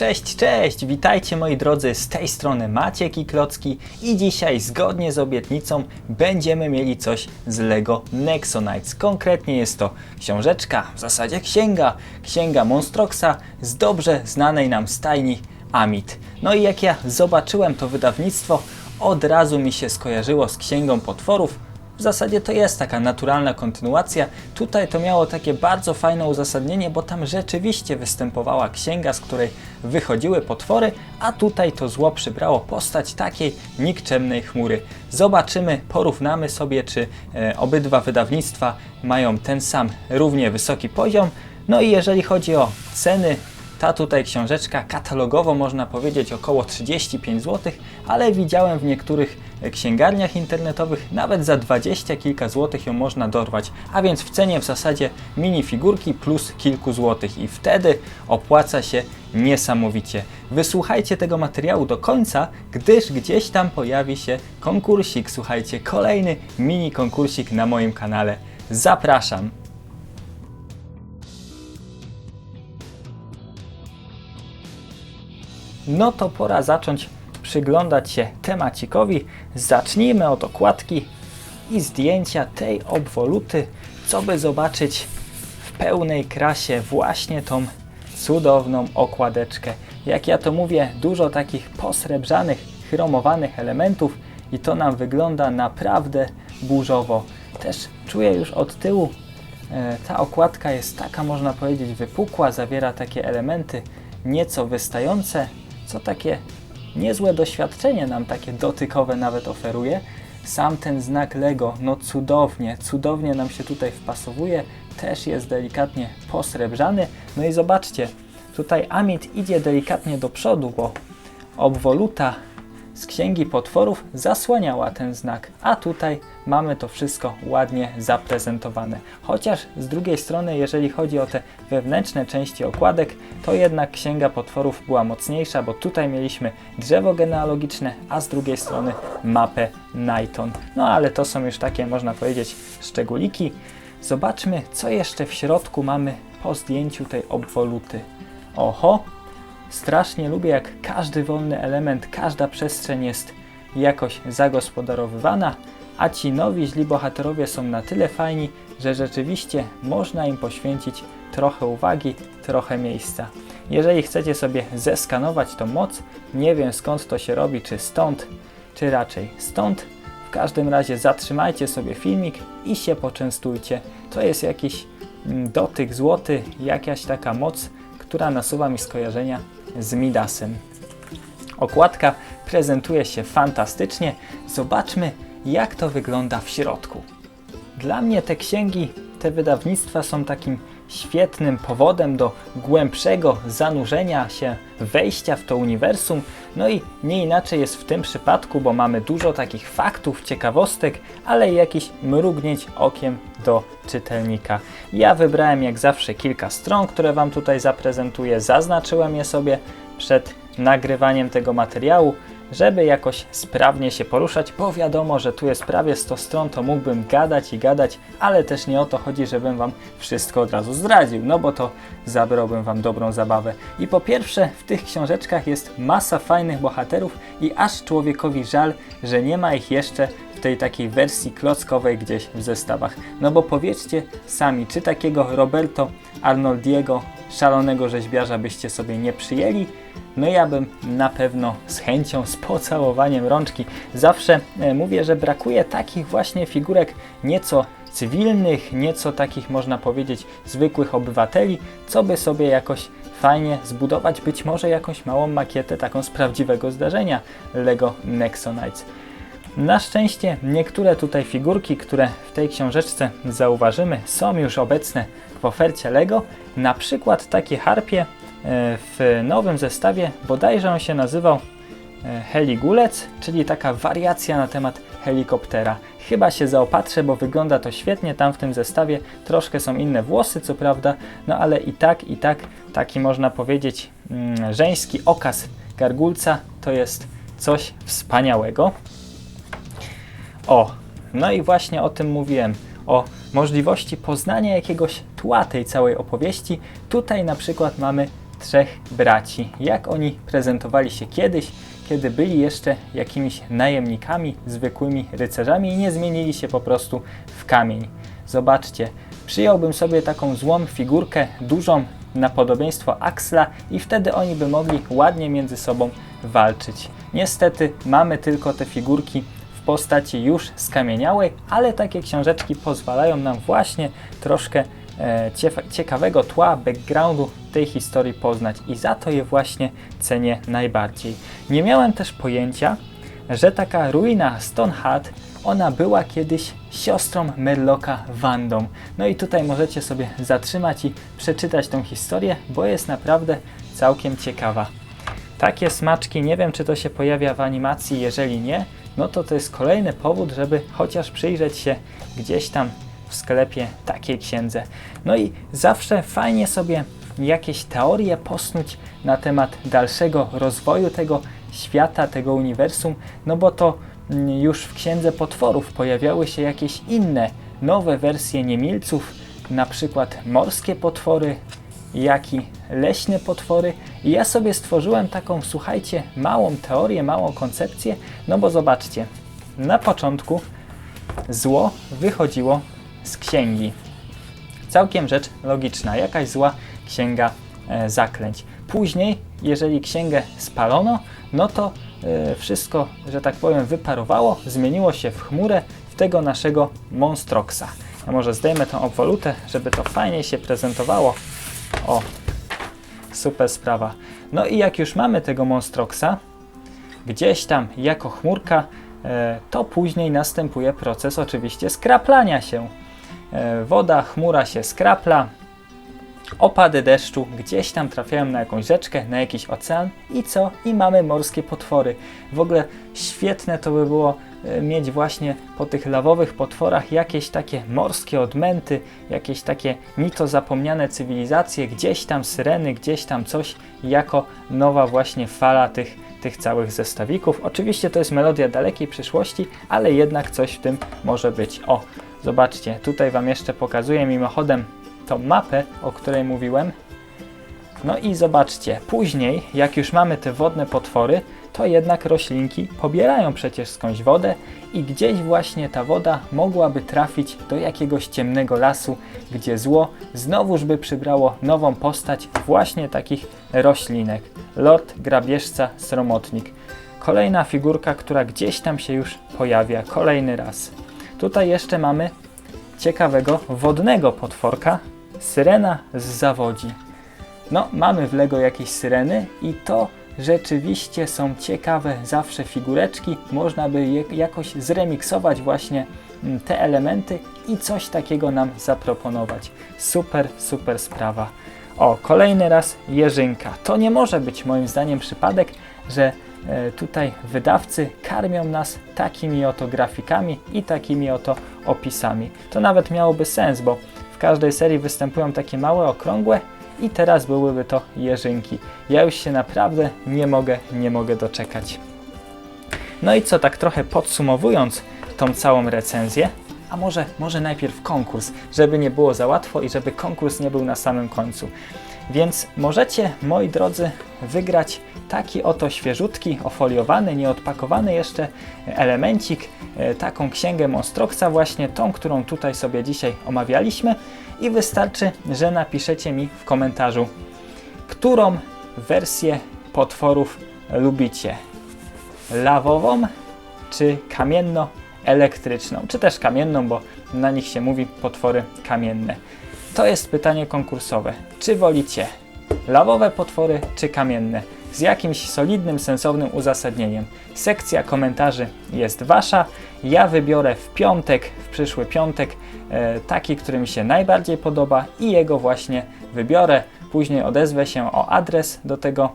Cześć, cześć! Witajcie moi drodzy, z tej strony Maciek i Klocki i dzisiaj zgodnie z obietnicą będziemy mieli coś z LEGO Nexonites. Konkretnie jest to książeczka, w zasadzie księga, księga Monstroxa z dobrze znanej nam stajni Amit. No i jak ja zobaczyłem to wydawnictwo, od razu mi się skojarzyło z księgą potworów, w zasadzie to jest taka naturalna kontynuacja. Tutaj to miało takie bardzo fajne uzasadnienie, bo tam rzeczywiście występowała księga, z której wychodziły potwory, a tutaj to zło przybrało postać takiej nikczemnej chmury. Zobaczymy, porównamy sobie, czy e, obydwa wydawnictwa mają ten sam równie wysoki poziom. No i jeżeli chodzi o ceny, ta tutaj książeczka katalogowo można powiedzieć około 35 zł, ale widziałem w niektórych księgarniach internetowych nawet za 20 kilka złotych ją można dorwać, a więc w cenie w zasadzie minifigurki plus kilku złotych i wtedy opłaca się niesamowicie. Wysłuchajcie tego materiału do końca, gdyż gdzieś tam pojawi się konkursik, słuchajcie, kolejny mini konkursik na moim kanale. Zapraszam! No to pora zacząć przyglądać się temacikowi. Zacznijmy od okładki i zdjęcia tej obwoluty, co by zobaczyć w pełnej krasie właśnie tą cudowną okładeczkę. Jak ja to mówię, dużo takich posrebrzanych, chromowanych elementów i to nam wygląda naprawdę burzowo. Też czuję już od tyłu, e, ta okładka jest taka, można powiedzieć, wypukła, zawiera takie elementy nieco wystające, co takie niezłe doświadczenie nam takie dotykowe nawet oferuje. Sam ten znak Lego, no cudownie, cudownie nam się tutaj wpasowuje, też jest delikatnie posrebrzany. No i zobaczcie, tutaj Amit idzie delikatnie do przodu, bo obwoluta z Księgi Potworów zasłaniała ten znak, a tutaj mamy to wszystko ładnie zaprezentowane. Chociaż z drugiej strony, jeżeli chodzi o te wewnętrzne części okładek, to jednak Księga Potworów była mocniejsza, bo tutaj mieliśmy drzewo genealogiczne, a z drugiej strony mapę Nighton. No ale to są już takie, można powiedzieć, szczególiki. Zobaczmy, co jeszcze w środku mamy po zdjęciu tej obwoluty. Oho, Strasznie lubię, jak każdy wolny element, każda przestrzeń jest jakoś zagospodarowywana, a ci nowi źli bohaterowie są na tyle fajni, że rzeczywiście można im poświęcić trochę uwagi, trochę miejsca. Jeżeli chcecie sobie zeskanować tą moc, nie wiem skąd to się robi, czy stąd, czy raczej stąd. W każdym razie zatrzymajcie sobie filmik i się poczęstujcie. To jest jakiś mm, dotyk złoty, jakaś taka moc, która nasuwa mi skojarzenia z Midasem. Okładka prezentuje się fantastycznie. Zobaczmy, jak to wygląda w środku. Dla mnie te księgi, te wydawnictwa są takim świetnym powodem do głębszego zanurzenia się, wejścia w to uniwersum. No i nie inaczej jest w tym przypadku, bo mamy dużo takich faktów, ciekawostek, ale i jakichś mrugnięć okiem do czytelnika. Ja wybrałem jak zawsze kilka stron, które Wam tutaj zaprezentuję, zaznaczyłem je sobie przed nagrywaniem tego materiału żeby jakoś sprawnie się poruszać, bo wiadomo, że tu jest prawie 100 stron, to mógłbym gadać i gadać, ale też nie o to chodzi, żebym Wam wszystko od razu zdradził, no bo to zabrałbym Wam dobrą zabawę. I po pierwsze, w tych książeczkach jest masa fajnych bohaterów i aż człowiekowi żal, że nie ma ich jeszcze w tej takiej wersji klockowej gdzieś w zestawach. No bo powiedzcie sami, czy takiego Roberto Arnoldiego, szalonego rzeźbiarza byście sobie nie przyjęli, no ja bym na pewno z chęcią, z pocałowaniem rączki. Zawsze e, mówię, że brakuje takich właśnie figurek nieco cywilnych, nieco takich można powiedzieć zwykłych obywateli, co by sobie jakoś fajnie zbudować być może jakąś małą makietę taką z prawdziwego zdarzenia LEGO Nexonites. Na szczęście niektóre tutaj figurki, które w tej książeczce zauważymy, są już obecne w ofercie LEGO. Na przykład takie harpie E, w nowym zestawie, bodajże on się nazywał e, Heligulec, czyli taka wariacja na temat helikoptera. Chyba się zaopatrzę, bo wygląda to świetnie tam w tym zestawie. Troszkę są inne włosy, co prawda, no ale i tak, i tak taki można powiedzieć mm, żeński okaz gargulca to jest coś wspaniałego. O, no i właśnie o tym mówiłem. O możliwości poznania jakiegoś tła tej całej opowieści. Tutaj na przykład mamy trzech braci. Jak oni prezentowali się kiedyś, kiedy byli jeszcze jakimiś najemnikami, zwykłymi rycerzami i nie zmienili się po prostu w kamień. Zobaczcie, przyjąłbym sobie taką złą figurkę, dużą na podobieństwo Axla i wtedy oni by mogli ładnie między sobą walczyć. Niestety mamy tylko te figurki postaci już skamieniałej, ale takie książeczki pozwalają nam właśnie troszkę e, cie- ciekawego tła, backgroundu tej historii poznać i za to je właśnie cenię najbardziej. Nie miałem też pojęcia, że taka ruina Stonehat, ona była kiedyś siostrą Merloka Wandą. No i tutaj możecie sobie zatrzymać i przeczytać tą historię, bo jest naprawdę całkiem ciekawa. Takie smaczki, nie wiem czy to się pojawia w animacji, jeżeli nie, no to to jest kolejny powód, żeby chociaż przyjrzeć się gdzieś tam w sklepie takiej księdze. No i zawsze fajnie sobie jakieś teorie posnuć na temat dalszego rozwoju tego świata, tego uniwersum, no bo to mm, już w księdze potworów pojawiały się jakieś inne, nowe wersje niemilców, na przykład morskie potwory, jak i leśne potwory. I ja sobie stworzyłem taką, słuchajcie, małą teorię, małą koncepcję, no bo zobaczcie, na początku zło wychodziło z księgi. Całkiem rzecz logiczna, jakaś zła księga e, zaklęć. Później, jeżeli księgę spalono, no to e, wszystko, że tak powiem, wyparowało, zmieniło się w chmurę, w tego naszego Monstroxa. Ja może zdejmę tą obwolutę, żeby to fajniej się prezentowało. O, super sprawa. No i jak już mamy tego Monstroxa, gdzieś tam jako chmurka, e, to później następuje proces oczywiście skraplania się. E, Woda, chmura się skrapla, opady deszczu gdzieś tam trafiają na jakąś rzeczkę, na jakiś ocean i co? I mamy morskie potwory. W ogóle świetne to by było e, mieć właśnie po tych lawowych potworach jakieś takie morskie odmęty, jakieś takie ni to zapomniane cywilizacje, gdzieś tam syreny, gdzieś tam coś jako nowa właśnie fala tych, tych całych zestawików. Oczywiście to jest melodia dalekiej przyszłości, ale jednak coś w tym może być. O, zobaczcie, tutaj Wam jeszcze pokazuję mimochodem tą mapę, o której mówiłem. No i zobaczcie, później, jak już mamy te wodne potwory, to jednak roślinki pobierają przecież skądś wodę i gdzieś właśnie ta woda mogłaby trafić do jakiegoś ciemnego lasu, gdzie zło znowuż by przybrało nową postać właśnie takich roślinek. Lord Grabieżca Sromotnik. Kolejna figurka, która gdzieś tam się już pojawia, kolejny raz. Tutaj jeszcze mamy ciekawego wodnego potworka, syrena z zawodzi. No, mamy w Lego jakieś syreny i to rzeczywiście są ciekawe zawsze figureczki. Można by je jakoś zremiksować właśnie mm, te elementy i coś takiego nam zaproponować. Super, super sprawa. O, kolejny raz Jerzynka. To nie może być moim zdaniem przypadek, że e, tutaj wydawcy karmią nas takimi oto grafikami i takimi oto opisami. To nawet miałoby sens, bo każdej serii występują takie małe, okrągłe i teraz byłyby to jeżynki. Ja już się naprawdę nie mogę, nie mogę doczekać. No i co, tak trochę podsumowując tą całą recenzję, a może, może najpierw konkurs, żeby nie było za łatwo i żeby konkurs nie był na samym końcu. Więc możecie, moi drodzy, wygrać taki oto świeżutki, ofoliowany, nieodpakowany jeszcze elemencik, e, taką księgę Monstroxa, właśnie tą, którą tutaj sobie dzisiaj omawialiśmy i wystarczy, że napiszecie mi w komentarzu, którą wersję potworów lubicie. Lawową czy kamienno-elektryczną, czy też kamienną, bo na nich się mówi potwory kamienne. To jest pytanie konkursowe. Czy wolicie lawowe potwory czy kamienne? Z jakimś solidnym, sensownym uzasadnieniem. Sekcja komentarzy jest wasza. Ja wybiorę w piątek, w przyszły piątek, e, taki, który mi się najbardziej podoba i jego właśnie wybiorę. Później odezwę się o adres do tego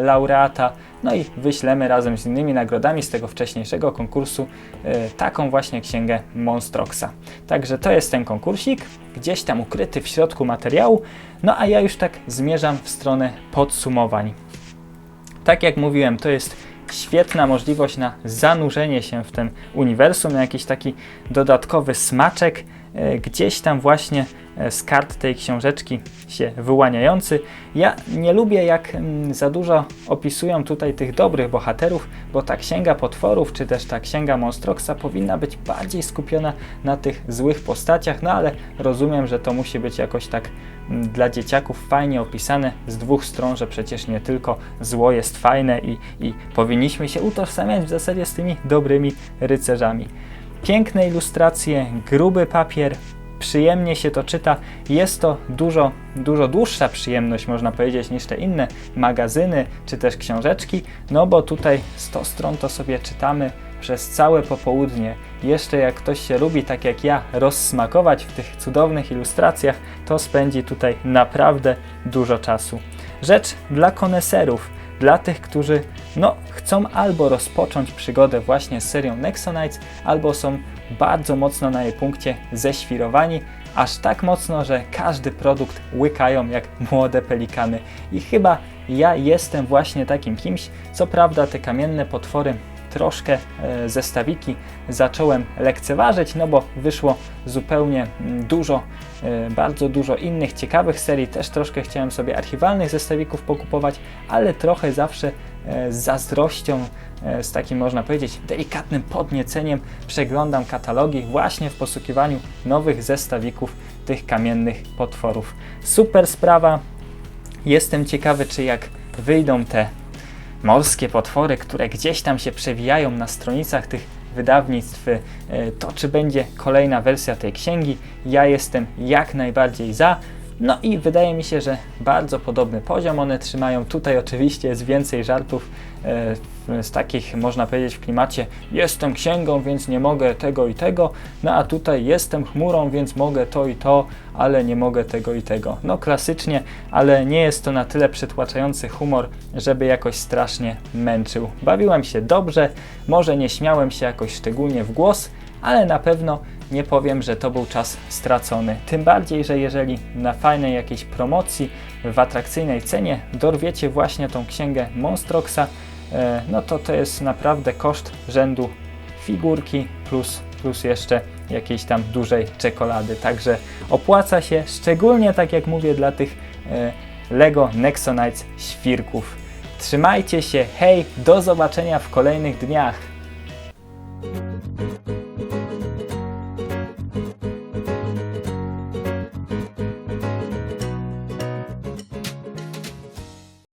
laureata, no i wyślemy razem z innymi nagrodami z tego wcześniejszego konkursu e, taką właśnie księgę Monstroxa. Także to jest ten konkursik, gdzieś tam ukryty w środku materiału, no a ja już tak zmierzam w stronę podsumowań. Tak jak mówiłem, to jest świetna możliwość na zanurzenie się w tym uniwersum, na jakiś taki dodatkowy smaczek, e, gdzieś tam właśnie e, z kart tej książeczki się wyłaniający. Ja nie lubię jak mm, za dużo opisują tutaj tych dobrych bohaterów, bo ta księga potworów, czy też ta księga Monstroxa powinna być bardziej skupiona na tych złych postaciach, no ale rozumiem, że to musi być jakoś tak mm, dla dzieciaków fajnie opisane z dwóch stron, że przecież nie tylko zło jest fajne i, i powinniśmy się utożsamiać w zasadzie z tymi dobrymi rycerzami. Piękne ilustracje, gruby papier, przyjemnie się to czyta. Jest to dużo, dużo dłuższa przyjemność, można powiedzieć, niż te inne magazyny czy też książeczki, no bo tutaj 100 stron to sobie czytamy przez całe popołudnie. Jeszcze jak ktoś się lubi, tak jak ja, rozsmakować w tych cudownych ilustracjach, to spędzi tutaj naprawdę dużo czasu. Rzecz dla koneserów, dla tych, którzy no, chcą albo rozpocząć przygodę właśnie z serią Nexonites, albo są bardzo mocno na jej punkcie ześwirowani, aż tak mocno, że każdy produkt łykają jak młode pelikany. I chyba ja jestem właśnie takim kimś. Co prawda te kamienne potwory troszkę e, zestawiki zacząłem lekceważyć, no bo wyszło zupełnie mm, dużo, e, bardzo dużo innych ciekawych serii. Też troszkę chciałem sobie archiwalnych zestawików pokupować, ale trochę zawsze z zazdrością, e, z takim można powiedzieć delikatnym podnieceniem przeglądam katalogi właśnie w poszukiwaniu nowych zestawików tych kamiennych potworów. Super sprawa. Jestem ciekawy, czy jak wyjdą te morskie potwory, które gdzieś tam się przewijają na stronicach tych wydawnictw, e, to czy będzie kolejna wersja tej księgi, ja jestem jak najbardziej za. No i wydaje mi się, że bardzo podobny poziom one trzymają. Tutaj oczywiście jest więcej żartów e, z takich, można powiedzieć, w klimacie jestem księgą, więc nie mogę tego i tego, no a tutaj jestem chmurą, więc mogę to i to, ale nie mogę tego i tego. No klasycznie, ale nie jest to na tyle przytłaczający humor, żeby jakoś strasznie męczył. Bawiłem się dobrze, może nie śmiałem się jakoś szczególnie w głos, ale na pewno nie powiem, że to był czas stracony. Tym bardziej, że jeżeli na fajnej jakiejś promocji w atrakcyjnej cenie dorwiecie właśnie tą księgę Monstroxa, e, no to to jest naprawdę koszt rzędu figurki plus, plus jeszcze jakiejś tam dużej czekolady. Także opłaca się, szczególnie tak jak mówię, dla tych e, Lego Nexonites świrków. Trzymajcie się, hej, do zobaczenia w kolejnych dniach.